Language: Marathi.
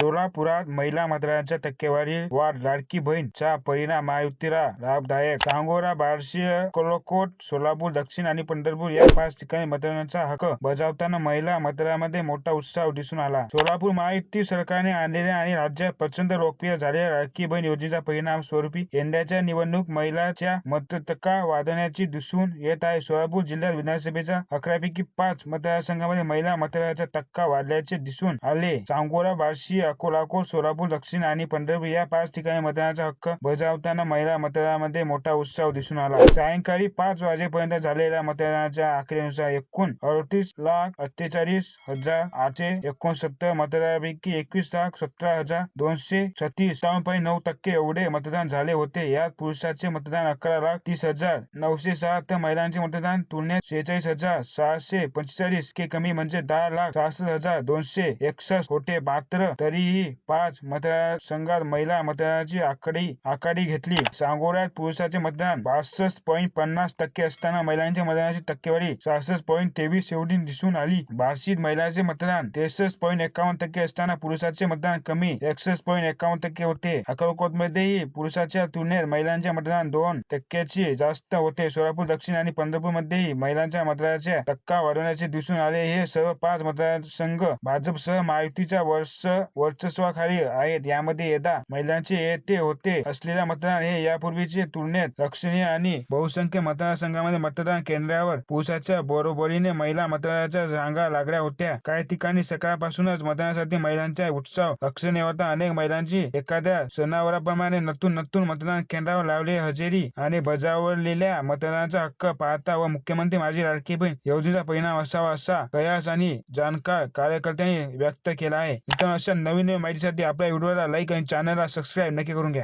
सोलापुरात महिला मतदारांच्या टक्केवारी वाढ लाडकी बहीणचा परिणाम महायुतीला लाभदायक. सांगोला बार्शी कोलकोट सोलापूर दक्षिण आणि पंढरपूर या पाच ठिकाणी मतदानाचा हक्क बजावताना महिला मतदारांमध्ये मोठा उत्साह दिसून आला. सोलापूर महायुती सरकारने आणलेल्या आणि राज्यात प्रचंड लोकप्रिय झालेल्या लाडकी बहीण योजनेचा परिणाम स्वरूपी यंदाच्या निवडणूक महिलाच्या मतटक्का वाढवण्याची दिसून येत आहे. सोलापूर जिल्ह्यात विधानसभेच्या अकरापैकी पाच मतदारसंघामध्ये महिला मतदारांचा टक्का वाढल्याचे दिसून आले. सांगोला बार्शी अकोलाकोट सोलापूर दक्षिण आणि पंढरपूर या पाच ठिकाणी मतदानाचा हक्क बजावताना महिला मतदारांमध्ये मोठा उत्साह दिसून आला. सायंकाळी पाच वाजेपर्यंत झालेल्या मतदानाच्या आकडेनुसार एकूण अडतीस लाख अठ्ठेचाळीस हजार आठशे एकोणसत्तर मतदारांपैकी एकवीस लाख सतरा हजार दोनशे छत्तीस पॉईंट नऊ टक्के एवढे मतदान झाले होते. यात पुरुषांचे मतदान अकरा लाख तीस हजार नऊशे सहा तर महिलांचे मतदान तुलनेत शेहेचाळीस हजार सहाशे पंचेचाळीस के कमी म्हणजे दहा लाख सहासष्ट हजार दोनशे एकसष्ट होते मात्र तरीही पाच मतदारसंघात महिला मतदानाची आकडी आघाडी घेतली. सांगोल्यात पुरुषांचे मतदान बासष्ट पॉईंट पन्नास टक्के असताना महिलांच्या मतदानाची टक्केवारी सहासष्ट पॉईंट तेवीस एवढी दिसून आली. बार्शीत महिलांचे मतदान त्रेसष्ट पॉईंट एकावन्न टक्के असताना पुरुषांचे मतदान कमी एकसष्ट पॉईंट एकावन्न टक्के होते. अक्कलकोटमध्येही पुरुषांच्या तुलनेत महिलांचे मतदान दोन टक्क्याची जास्त होते. सोलापूर दक्षिण आणि पंढरपूर मध्येही महिलांच्या मतदानाच्या टक्का वाढवण्याचे दिसून आले. हे सर्व पाच मतदारसंघ भाजपसह महायुतीच्या वर्ष वर्चस्वाखाली आहेत. यामध्ये येता महिलांचे येते होते असलेले मतदान हे यापूर्वीचे तुलनेत लक्षणीय आणि बहुसंख्य मतदारसंघामध्ये मतदान केंद्रावर पुरुषाच्या बरोबरीने महिला मतदाराच्या रांगा लागल्या होत्या. काही ठिकाणी सकाळपासूनच मतदानासाठी महिलांचा उत्साह लक्षणीय होता. अनेक महिलांची एखाद्या सणावराप्रमाणे नतून नतून मतदान केंद्रावर लावले. हजेरी आणि बजावलेल्या मतदानाचा हक्क पाहता व मुख्यमंत्री माझी लाडकी बहीण योजनेचा परिणाम असावा असा कयास आणि जाणकार कार्यकर्त्यांनी व्यक्त केला आहे. अशा नवीन नवीन माहितीसाठी आपल्या व्हिडिओला लाईक आणि चॅनलला सबस्क्राईब नक्की करून घ्या.